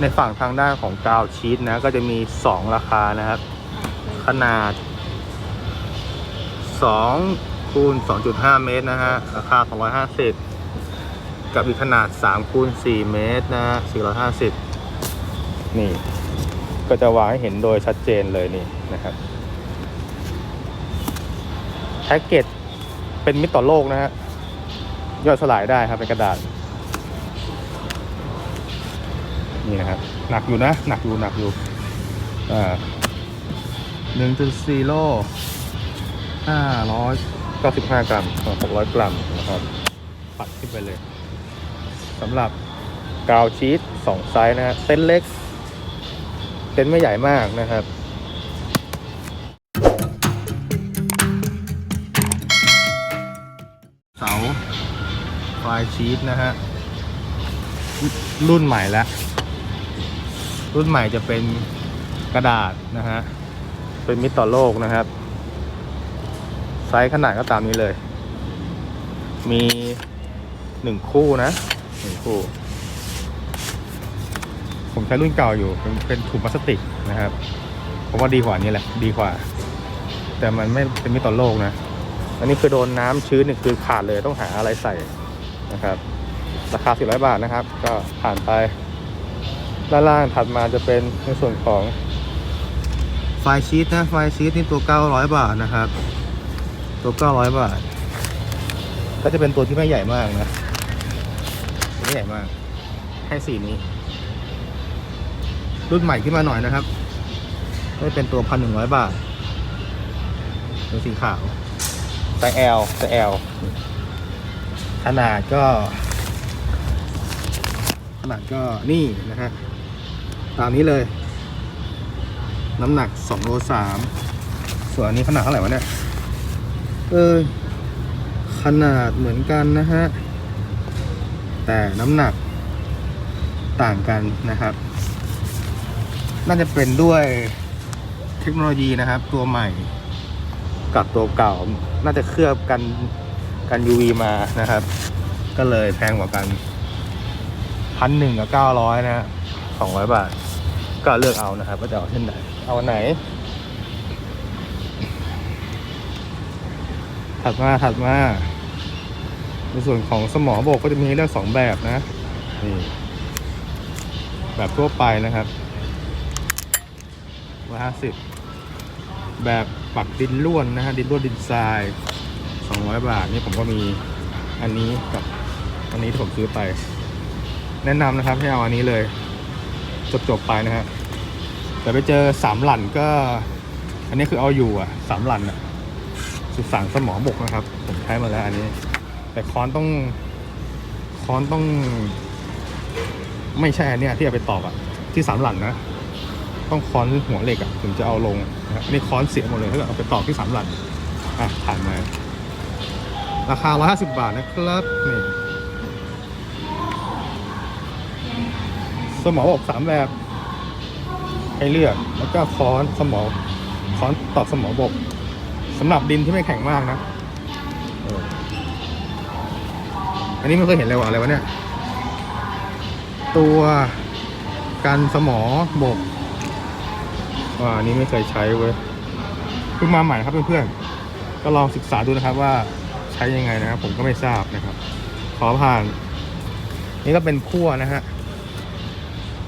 ในฝั่งทางด้านของกาวชีสนะก็จะมี 2 ราคานะครับ ขนาด2คูณ2.5 เมตรนะฮะราคา 250 กับอีกขนาด3คูณ4เมตรนะฮะ450 นี่ ก็จะวางให้เห็นโดยชัดเจนเลยนี่นะครับแพ็กเกจเป็นมิตรต่อโลกนะฮะย่อยสลายได้ครับเป็นกระดาษ นี่นะครับ หนักอยู่นะ หนักอยู่หนักอยู่อ่าหนึ่งจุดสี่โลห้าร้อยเก้าสิบห้ากรัมหกร้อยกรัมนะครับ ปัดขึ้นไปเลยสำหรับกาวชีสสองไซส์นะฮะเส้นเล็ก เส้นไม่ใหญ่มากนะครับเสาไฟชีสนะฮะรุ่นใหม่แล้ว รุ่นใหม่จะเป็นกระดาษนะฮะ เป็นมิตรต่อโลกนะครับ ไซส์ขนาดก็ตามนี้เลย มีหนึ่งคู่นะหนึ่งคู่ ผมใช้รุ่นเก่าอยู่ เป็นเป็นถุงพลาสติกนะครับผมว่าดีกว่านี้แหละ ดีกว่า แต่มันไม่เป็นมิตรต่อโลกนะ อันนี้คือโดนน้ำชื้นเนี่ยคือขาดเลยต้องหาอะไรใส่นะครับ ราคา 400 บาทนะครับ ก็ผ่านไป ด้านล่างถัดมาจะเป็นในส่วนของไฟชีตนะไฟชีตนี่ตัว 900 บาทนะครับ ตัว 900 บาท ก็จะเป็นตัวที่ไม่ใหญ่มากนะไม่ใหญ่มากให้สีนี้ รุ่นใหม่ขึ้นมาหน่อยนะครับก็จะเป็นตัว 1,100 บาท ตัวสีขาวไซส์ L ไซส์ L ขนาดก็ ขนาดก็นี่นะฮะ ตามนี้เลย น้ำหนัก2โล3ส่วนอันนี้ขนาดเท่าไหร่วะเนี่ย เออ ขนาดเหมือนกันนะฮะ แต่น้ำหนักต่างกันนะครับ น่าจะเป็นด้วยเทคโนโลยีนะครับ ตัวใหม่กับตัวเก่า น่าจะเคลือบกันกัน UV มานะครับ ก็เลยแพงกว่ากันพันหนึ่งกับเก้าร้อยนะสองร้อยบาท ก็เลือกเอานะครับว่าจะเอาเช่นไหน เอาไหน ถัดมาถัดมา ในส่วนของสมองบกก็จะมีให้เลือกสองแบบนะ นี่ แบบทั่วไปนะครับร้อยห้าสิบแบบปักดินล้วนนะฮะดินล้วนดินทรายสองร้อยบาทนี่ผมก็มีอันนี้กับอันนี้ที่ผมซื้อไป แนะนำนะครับให้เอาอันนี้เลย จบจบๆไปนะฮะแต่ไปเจอสามหลั่นก็ อันนี้คือเอาอยู่อะสามหลั่นอะสุสานสมอบกนะครับ ผมใช้มาแล้วอันนี้ แต่ค้อนต้องค้อนต้อง ไม่ใช่อันเนี้ยที่เอาไปตอกอะที่สามหลั่นนะต้องค้อนหัวเหล็กอะถึงจะเอาลงนะครับนี่ค้อนเสียหมดเลยถ้าเกิดเอาไปตอกที่สามหลั่นอะผ่านมาราคา150 บาทนะครับนี่ สมอบกสามแบบให้เลือกแล้วก็ค้อนสมอค้อนตอกสมอบกสำหรับดินที่ไม่แข็งมากนะอันนี้ไม่เคยเห็นเลยว่ะอะไรวะเนี่ย ตัวกันสมอบกว่าอันนี้ไม่เคยใช้เว้ยเพิ่งมาใหม่ครับเพื่อนๆก็ลองศึกษาดูนะครับว่าใช้ยังไงนะครับ ผมก็ไม่ทราบนะครับ ขอผ่าน นี่ก็เป็นขั้วนะฮะ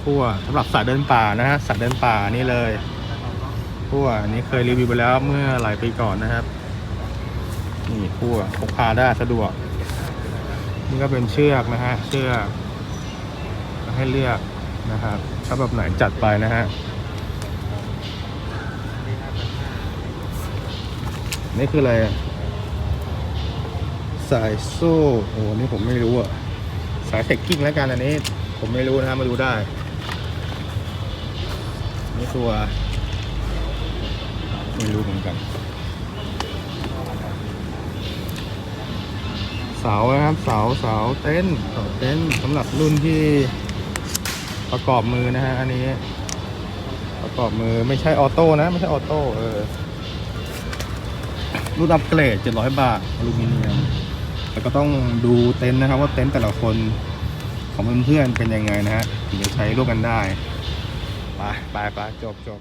ขั้วสำหรับสายเดินป่านะฮะสายเดินป่านี่เลยขั้วอันนี้เคยรีวิวไปแล้วเมื่อหลายปีก่อนนะครับนี่ขั้วพกพาได้สะดวก นี่ก็เป็นเชือกนะฮะเชือกให้เลือกนะครับถ้าแบบไหนจัดไปนะฮะนี่คืออะไรสายโซ่โอ้นี่ผมไม่รู้อะสายเทคกิ้งแล้วกันอันนี้ ผมไม่รู้นะฮะมาดูได้ นี่ตัว ไม่รู้เหมือนกัน เสานะครับ เสาเสาเต็นเสาเต็นสำหรับรุ่นที่ประกอบมือนะฮะอันนี้ ประกอบมือไม่ใช่ออโต้นะ ไม่ใช่ออโต้เออรุ่นอัปเกรด 700 บาทอลูมิเนียมแต่ก็ต้องดูเต็นท์นะครับ ว่าเต็นท์แต่ละคนของเพื่อนๆเป็นยังไงนะฮะถึงจะใช้ร่วมกันได้ ไปไปไปจบจบ